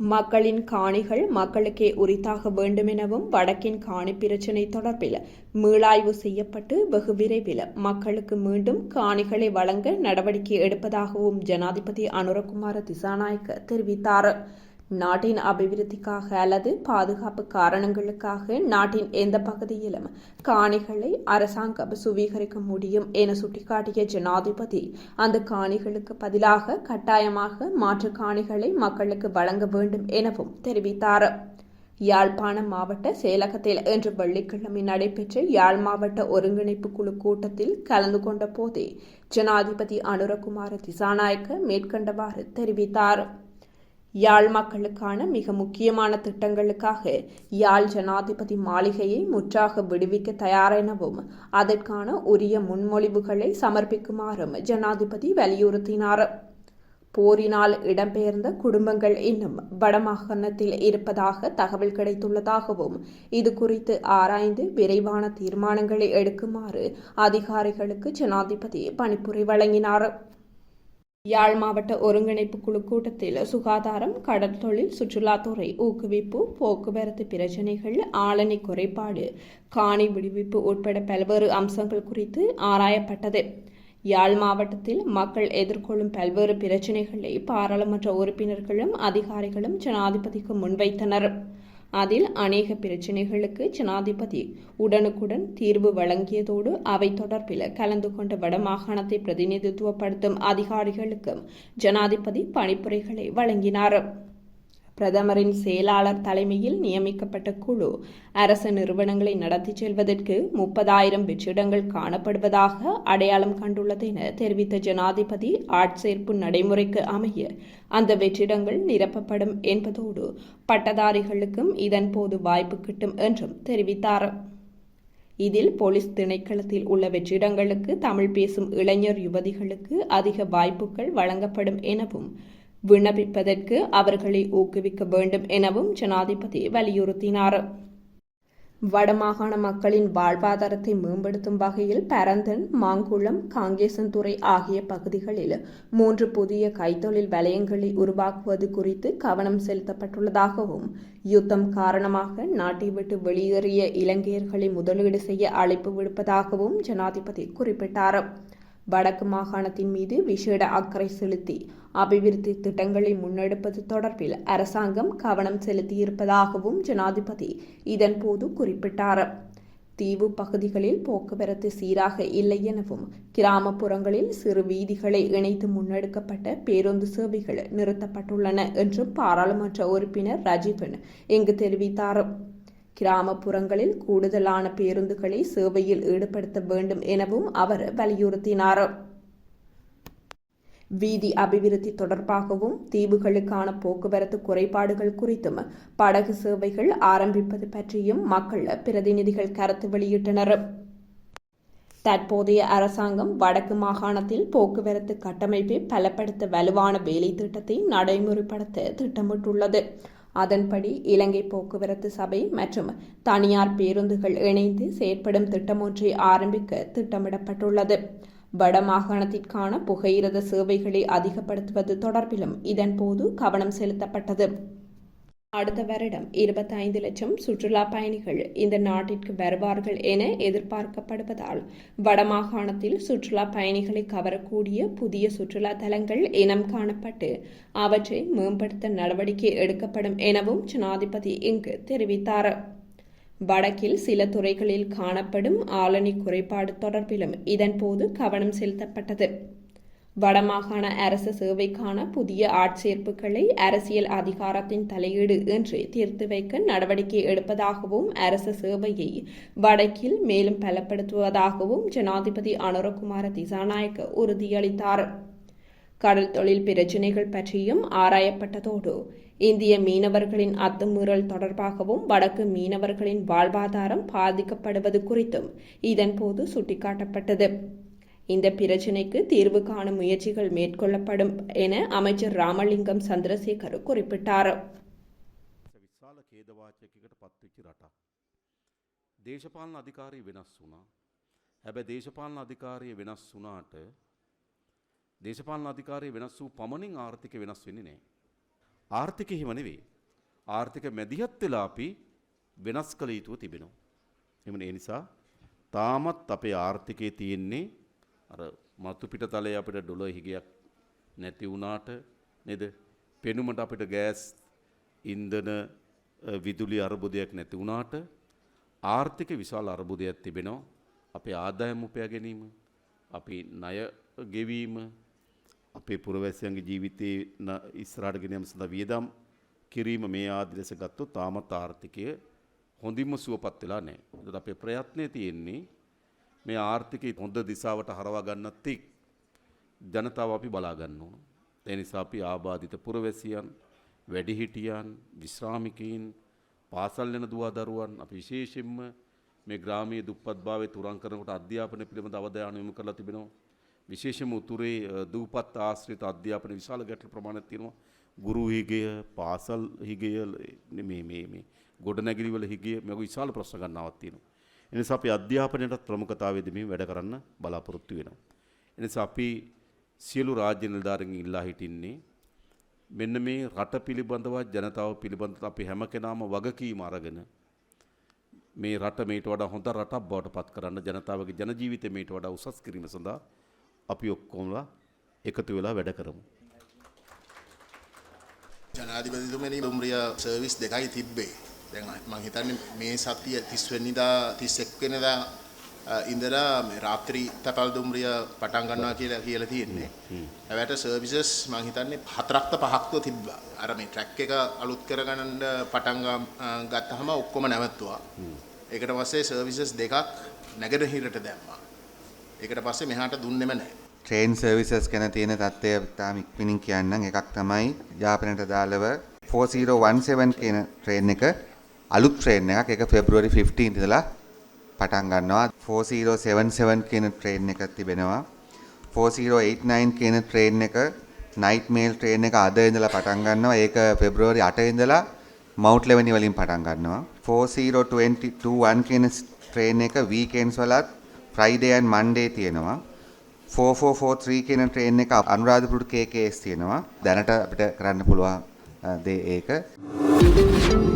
மக்களின் காணிகள் மக்களுக்கே உரித்தாக வேண்டுமெனவும் வடக்கின் காணி பிரச்சினை தொடர்பில் மீளாய்வு செய்யப்பட்டு வெகு விரைவில் மக்களுக்கு மீண்டும் காணிகளை வழங்க நடவடிக்கை எடுப்பதாகவும் ஜனாதிபதி அனுரகுமார திசாநாயக்க தெரிவித்தார். நாட்டின் அபிவிருத்திக்காக அல்லது பாதுகாப்பு காரணங்களுக்காக நாட்டின் எந்த பகுதியிலும் காணிகளை அரசாங்கம் சுவீகரிக்க முடியும் என சுட்டிக்காட்டிய ஜனாதிபதி அந்த காணிகளுக்கு பதிலாக கட்டாயமாக மாற்று காணிகளை மக்களுக்கு வழங்க வேண்டும் எனவும் தெரிவித்தார். யாழ்ப்பாணம் மாவட்ட செயலகத்தில் இன்று வெள்ளிக்கிழமை நடைபெற்ற யாழ் மாவட்ட ஒருங்கிணைப்பு குழு கூட்டத்தில் கலந்து கொண்ட போதே ஜனாதிபதி அனுரகுமார திசாநாயக்க மேற்கண்டவாறு தெரிவித்தார். யாழ் மக்களுக்கான மிக முக்கியமான திட்டங்களுக்காக யாழ் ஜனாதிபதி மாளிகையை முற்றாக விடுவிக்க தயாரெனவும் அதற்கான உரிய முன்மொழிவுகளை சமர்ப்பிக்குமாறும் ஜனாதிபதி வலியுறுத்தினார். போரினால் இடம்பெயர்ந்த குடும்பங்கள் இன்னும் வடமாகாணத்தில் இருப்பதாக தகவல் கிடைத்துள்ளதாகவும் இது குறித்து ஆராய்ந்து விரைவான தீர்மானங்களை எடுக்குமாறு அதிகாரிகளுக்கு ஜனாதிபதி பணிப்புரை வழங்கினார். யாழ் மாவட்ட ஒருங்கிணைப்பு குழு கூட்டத்தில் சுகாதாரம் கடற்தொழில் சுற்றுலாத்துறை ஊக்குவிப்பு போக்குவரத்து பிரச்சினைகள் ஆளணி குறைபாடு காணி விடுவிப்பு உட்பட பல்வேறு அம்சங்கள் குறித்து ஆராயப்பட்டது. யாழ் மாவட்டத்தில் மக்கள் எதிர்கொள்ளும் பல்வேறு பிரச்சினைகளை பாராளுமன்ற உறுப்பினர்களும் அதிகாரிகளும் ஜனாதிபதிக்கு முன்வைத்தனர். அதில் அநேக பிரச்சினைகளுக்கு ஜனாதிபதி உடனுக்குடன் தீர்வு வழங்கியதோடு அவை தொடர்பில் கலந்து கொண்ட வடமாகாணத்தை பிரதிநிதித்துவப்படுத்தும் அதிகாரிகளுக்கும் ஜனாதிபதி பணிப்புரைகளை வழங்கினார். பிரதமரின் செயலாளர் தலைமையில் நியமிக்கப்பட்ட குழு அரசு நிறுவனங்களை நடத்தி செல்வதற்கு முப்பதாயிரம் வெற்றிடங்கள் காணப்படுவதாக அடையாளம் கண்டுள்ளது என தெரிவித்த ஜனாதிபதி ஆட்சேர்ப்பு நடைமுறைக்கு அமைய அந்த வெற்றிடங்கள் நிரப்பப்படும் என்பதோடு பட்டதாரிகளுக்கும் இதன்போது வாய்ப்பு கிட்டும் என்றும் தெரிவித்தார். இதில் போலீஸ் திணைக்களத்தில் உள்ள வெற்றிடங்களுக்கு தமிழ் பேசும் இளைஞர் யுவதிகளுக்கு அதிக வாய்ப்புகள் வழங்கப்படும் எனவும் விண்ணப்பிப்பதற்கு அவர்களை ஊக்குவிக்க வேண்டும் எனவும் ஜனாதிபதி வலியுறுத்தினார். வடமாகாண மக்களின் வாழ்வாதாரத்தை மேம்படுத்தும் வகையில் பரந்தன் மாங்குளம் காங்கேசன்துறை ஆகிய பகுதிகளில் மூன்று புதிய கைத்தொழில் வலயங்களை உருவாக்குவது குறித்து கவனம் செலுத்தப்பட்டுள்ளதாகவும் யுத்தம் காரணமாக நாட்டை விட்டு வெளியேறிய இலங்கையர்களை முதலீடு செய்ய அழைப்பு விடுப்பதாகவும் ஜனாதிபதி குறிப்பிட்டார். வடக்கு மாகாணத்தின் மீது விசேட அக்கறை செலுத்தி அபிவிருத்தி திட்டங்களை முன்னெடுப்பது தொடர்பில் அரசாங்கம் கவனம் செலுத்தியிருப்பதாகவும் ஜனாதிபதி இதன்போது குறிப்பிட்டார். தீவு பகுதிகளில் போக்குவரத்து சீராக இல்லை எனவும் கிராமப்புறங்களில் சிறு வீதிகளை இணைத்து முன்னெடுக்கப்பட்ட பேருந்து சேவைகள் நிறுத்தப்பட்டுள்ளன என்றும் பாராளுமன்ற உறுப்பினர் ரஜீவன் இங்கு தெரிவித்தார். கிராமப்புறங்களில் கூடுதலான பேருந்துகளை சேவையில் ஈடுபடுத்த வேண்டும் எனவும் அவர் வலியுறுத்தினார். வீதி அபிவிருத்தி தொடர்பாகவும் தீவுகளுக்கான போக்குவரத்து குறைபாடுகள் குறித்தும் படகு சேவைகள் ஆரம்பிப்பது பற்றியும் மக்கள் பிரதிநிதிகள் கருத்து வெளியிட்டனர். தற்போதைய அரசாங்கம் வடக்கு மாகாணத்தில் போக்குவரத்து கட்டமைப்பை பலப்படுத்த வலுவான வேலை திட்டத்தை நடைமுறைப்படுத்த திட்டமிட்டுள்ளது. அதன்படி இலங்கை போக்குவரத்து சபை மற்றும் தனியார் பேருந்துகள் இணைந்து செயற்படும் திட்டம் ஒன்றை ஆரம்பிக்க திட்டமிடப்பட்டுள்ளது. வடமாகாணத்திற்கான புகையிரத சேவைகளை அதிகப்படுத்துவது தொடர்பிலும் இதன்போது கவனம் செலுத்தப்பட்டது. அடுத்த வருடம் இருபத்தைந்து லட்சம் சுற்றுலா பயணிகள் இந்த நாட்டிற்கு வருவார்கள் என எதிர்பார்க்கப்படுவதால் வடமாகாணத்தில் சுற்றுலா பயணிகளை கவரக்கூடிய புதிய சுற்றுலா தலங்கள் இனம் காணப்பட்டு அவற்றை மேம்படுத்த நடவடிக்கை எடுக்கப்படும் எனவும் ஜனாதிபதி இங்கு தெரிவித்தார். வடக்கில் சில துறைகளில் காணப்படும் ஆளணி குறைபாடு தொடர்பிலும் இதன்போது கவனம் செலுத்தப்பட்டது. வடமாகாண அரசு சேவைக்கான புதிய ஆட்சேர்ப்புகளை அரசியல் அதிகாரத்தின் தலையீடு என்று தீர்த்து வைக்க நடவடிக்கை எடுப்பதாகவும் அரசு சேவையை வடக்கில் மேலும் பலப்படுத்துவதாகவும் ஜனாதிபதி அனுரகுமார திசாநாயக்க உறுதியளித்தார். கடல் தொழில் பிரச்சினைகள் பற்றியும் ஆராயப்பட்டதோடு இந்திய மீனவர்களின் அத்துமீறல் தொடர்பாகவும் வடக்கு மீனவர்களின் வாழ்வாதாரம் பாதிக்கப்படுவது குறித்தும் இதன்போது சுட்டிக்காட்டப்பட்டது. இந்த பிரச்சினைக்கு தீர்வு காணும் முயற்சிகள் மேற்கொள்ளப்படும் என அமைச்சர் ராமலிங்கம் சந்திரசேகர் குறிப்பிட்டார் ඛේදවාචකයකට පත්වෙච්චි රටක්. දේශපාලන අධිකාරී වෙනස් වුණා. හැබැයි දේශපාලන අධිකාරය වෙනස් වුණාට දේශපාලන අධිකාරය වෙනස් වූ පමණින් ආර්ථික වෙනස් වෙන්නේ නැහැ. ආර්ථික හිම නෙවෙයි. ආර්ථික මැදිහත් වෙලා අපි වෙනස් කළ යුතුව තිබෙනවා. එමන ඒ නිසා තාමත් අපේ ආර්ථිකයේ තියෙන්නේ අර මතු පිටතලයේ අපිට ඩොලර් හිගයක් නැති වුණාට නේද? පෙනුමට අපිට ගෑස් ඉන්ධන අ, විදුලි අර්බුදයක් නැති වුණාට ආර්ථික විශාල අර්බුදයක් තිබෙනවා. අපේ ආදායම් උපයා ගැනීම, අපි ණය ගෙවීම, අපේ පුරවැසියන්ගේ ජීවිතයේ න- ඉස්සරහට ගෙන යාම සඳහා වියදම් කිරීම මේ ආදී ලෙස ගත්තොත් තාමත් ආර්ථිකය හොඳින්ම සුවපත් වෙලා නැහැ. ඒකට අපේ ප්‍රයත්නය තියෙන්නේ මේ ආර්ථිකය හොඳ දිශාවට හරවා ගන්නත් එක් ජනතාව අපි බලා ගන්න ඕන. ඒ නිසා අපි ආබාධිත පුරවැසියන්, වැඩිහිටියන්, විශ්‍රාමිකයින්, පාසල් යන දුවා දරුවන් අපි විශේෂයෙන්ම මේ ග්‍රාමීය දුප්පත්භාවයේ තුරන් කරනකොට අධ්‍යාපනය පිළිබඳ අවධානය යොමු කරලා තිබෙනවා. විශේෂයෙන්ම උතුරේ අ, දූපත් ආශ්‍රිත අධ්‍යාපන විශාල ගැටලු ප්‍රමාණයක් තියෙනවා. ගුරු හිගය, පාසල් හිගය මේ මේ මේ ගොඩනැගිලි වල හිගය මේක විශාල ප්‍රශ්න ගණනාවක් තියෙනවා. ඒ නිසා අපි අධ්‍යාපනයටත් ප්‍රමුඛතාවය දෙමින් වැඩ කරන්න බලාපොරොත්තු වෙනවා. ඒ නිසා අපි සියලු රාජ්‍ය නිලධාරීන් ඉල්ලා හිටින්නේ මෙන්න මේ රට පිළිබඳව ජනතාව පිළිබඳව අපි හැම කෙනාම වගකීම අරගෙන මේ රට මේට වඩා හොඳ රටක් බවට පත් කරන්න ජනතාවගේ ජන ජීවිතය මේට වඩා උසස් කිරීම සඳහා අපි ඔක්කොමලා එකතු වෙලා වැඩ කරමු. ජනාධිපතිතුමනි දුම්රිය සර්විස් දෙකයි තිබ්බේ. දැන් මං හිතන්නේ මේ සතිය 30 වෙනිදා 31 වෙනිදා ඉඳලා මේ රාත්‍රී තපල් දුම්රිය පටන් ගන්නවා කියලා කියලා තියෙන්නේ. හැබැයිට සර්විසස් මං හිතන්නේ හතරක්ද පහක්ද තිබ්බා. අර මේ ට්‍රැක් එක අලුත් කරගන්න පටන් ගත්තාම ඔක්කොම නැවතුවා. ඒකට පස්සේ සර්විසස් දෙකක් නැගෙනහිරට දැම්මා. ඒකට පස්සේ මෙහාට දුන්නෙම නැහැ. ට්‍රේන් සර්විසස් ගැන තියෙන තත්ත්වය තාම ඉක්මනින් කියන්නම් එකක් තමයි ජාපනයට දාලව 4017 කියන ට්‍රේන් එක අලුත් ට්‍රේන් එකක්. ඒක පෙබ්‍රුවරි 15 ඉඳලා පටන් ගන්නවා. 4077 කියන ට්‍රේන් එක තිබෙනවා. 4089 කියන ට්‍රේන් එක නයිට් මේල් ට්‍රේන් එක අද ඉඳලා පටන් ගන්නවා. ඒක පෙබ්‍රුවරි 8 ඉඳලා මවුන්ට් ලෙවනි වලින් පටන් ගන්නවා. 4021 කියන ට්‍රේන් එක වීකෙන්ඩ්ස් වලත් ෆ්‍රයිඩේ ඇන් මන්ඩේ තියෙනවා. 4443 කියන ට්‍රේන් එක අනුරාධපුර KKS තියෙනවා. දැනට අපිට කරන්න පුළුවන් අ, දේ ඒක.